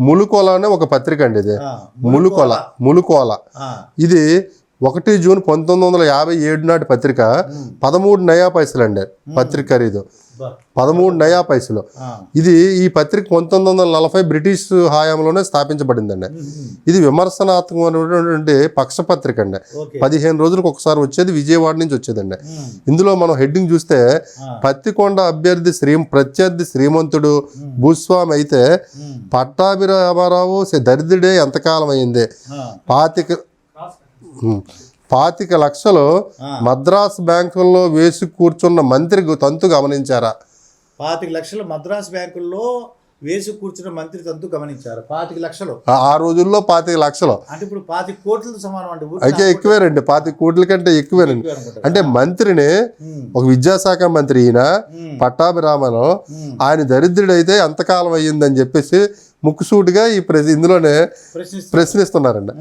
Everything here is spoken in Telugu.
ములుకోల అనే ఒక పత్రిక అండి ఇది. ములుకోల ములుకోల. ఇది ఒకటి జూన్ పంతొమ్మిది వందల యాభై ఏడు నాటి పత్రిక పదమూడు నయా పైసలు అండి పత్రిక ఖరీదు. పదమూడు నయా పైసలు. ఇది ఈ పత్రిక పంతొమ్మిది వందల నలభై బ్రిటిష్ హయాంలోనే స్థాపించబడిందండి. ఇది విమర్శనాత్మకమైనటువంటి పక్ష పత్రిక అండి పదిహేను రోజులకు ఒకసారి వచ్చేది విజయవాడ నుంచి వచ్చేదండి. ఇందులో మనం హెడ్డింగ్ చూస్తే పత్తికొండ అభ్యర్థి శ్రీ ప్రత్యర్థి శ్రీమంతుడు భూస్వామి అయితే పట్టాభిరామారావు దరిద్రుడే ఎంతకాలం అయింది? పాతిక. పాతిక లక్షలు. మద్రాస్ బ్యాంకుల్లో వేసి కూర్చున్న మంత్రి తంతు గమనించారా? పాతిక లక్షలు మద్రాస్ బ్యాంకుల్లో వేసి కూర్చున్న మంత్రి తంతు గమనించారు. పాతిక లక్షలు. ఆ- రోజుల్లో పాతిక లక్షలు. అంటే ఇప్పుడు పాతిక కోట్లతో సమానం అంటే అయితే ఎక్కువేనండి పాతిక కోట్ల కంటే ఎక్కువేనండి. అంటే మంత్రిని ఒక విద్యాశాఖ మంత్రి ఈయన పట్టాభిరామను. ఆయన దరిద్రుడైతే ఎంతకాలం అయ్యిందని చెప్పేసి ముక్కుసూటిగా ఈ ప్రెస్ ఇందులోనే ప్రశ్నిస్తున్నారండి.